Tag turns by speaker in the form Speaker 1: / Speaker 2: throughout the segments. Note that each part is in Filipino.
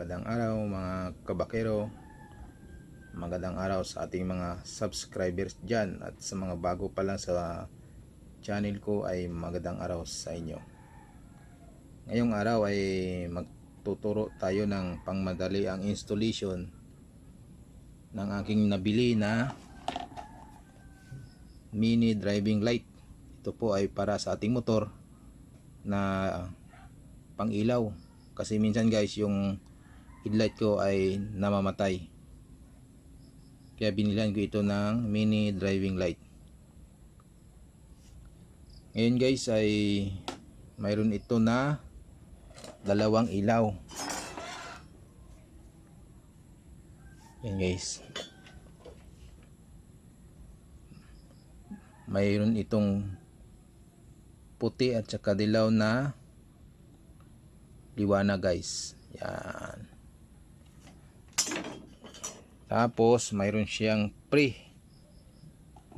Speaker 1: Magandang araw mga kabakero. Magandang araw sa ating mga subscribers dyan at sa mga bago pa lang sa channel ko ay magandang araw sa inyo. Ngayong araw ay magtuturo tayo ng pangmadali ang installation ng aking nabili na mini driving light. Ito po ay para sa ating motor na pang ilaw kasi minsan guys yung headlight ko ay namamatay. Kaya binilan ko ito ng mini driving light. Ngayon guys ay mayroon ito na dalawang ilaw. Yan guys. Mayroon itong puti at saka dilaw na liwanag guys. Yan tapos mayroon siyang pre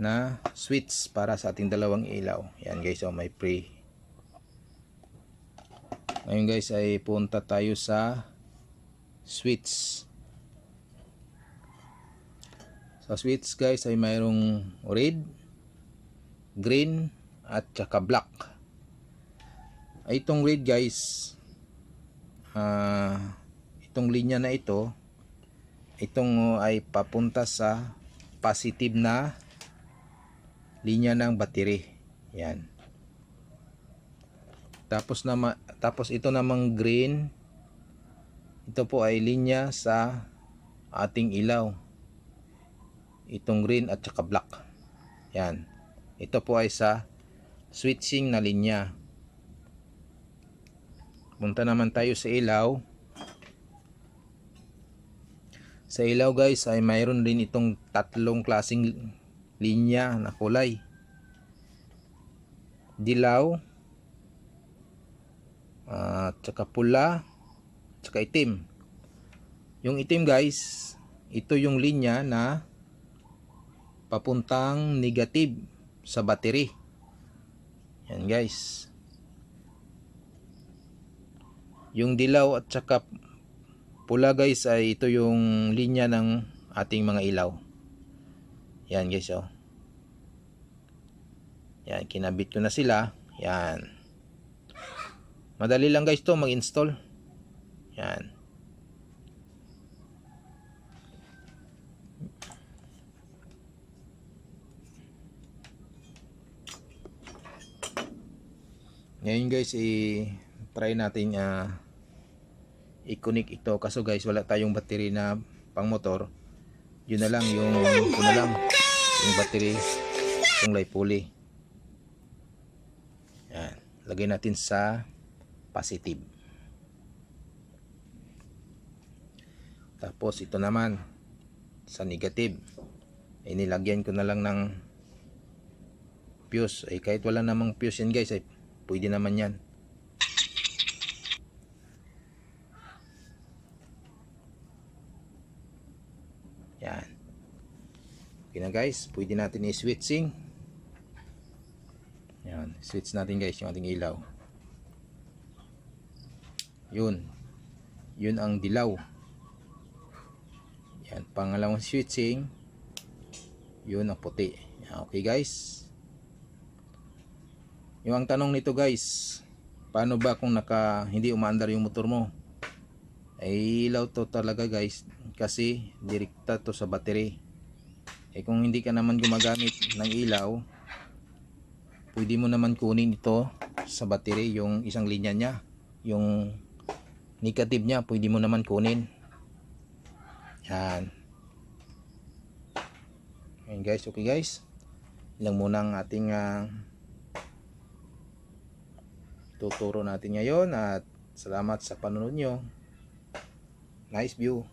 Speaker 1: na switch para sa ating dalawang ilaw. Yan guys oh may pre. Ngayon guys ay punta tayo sa switch sa switch guys ay mayroong red green at saka black. Ay itong red guys ah itong linya na ito itong uh, ay papunta sa positive na linya ng battery. Yan. Tapos na tapos ito namang green. Ito po ay linya sa ating ilaw. Itong green at saka black. Yan. Ito po ay sa switching na linya. Punta naman tayo sa ilaw sa ilaw guys ay mayroon din itong tatlong klasing linya na kulay. Dilaw at saka pula saka itim. Yung itim guys ito yung linya na papuntang negative sa battery. Yan guys. Yung dilaw at saka pula guys ay ito yung linya ng ating mga ilaw. Yan guys oh. Yan kinabit ko na sila. Yan. Madali lang guys to mag install yan. Ngayon guys i-try natin uh, i-connect ito. Kaso guys wala tayong battery na pang motor yun na lang yung ito na lang yung battery itong pulley. Yan. Lagay natin sa positive. Tapos ito naman sa negative. Ay nilagyan ko na lang ng fuse. Ay kahit wala namang fuse yan guys ay pwede naman yan Yan. Okay na guys, pwede natin i-switching. Yan, switch natin guys yung ating ilaw. Yun. Yun ang dilaw. Yan, pangalawang switching. Yun ang puti. Yan, okay guys. Yung ang tanong nito guys, paano ba kung naka hindi umaandar yung motor mo? Ay ilaw to talaga guys. Kasi direkta to sa battery. Eh kung hindi ka naman gumagamit ng ilaw pwede mo naman kunin ito sa battery yung isang linya nya yung negative nya pwede mo naman kunin. Yan. Yan guys. Okay guys. Ilang muna ang ating uh, tuturo natin ngayon at salamat sa panonood nyo nice view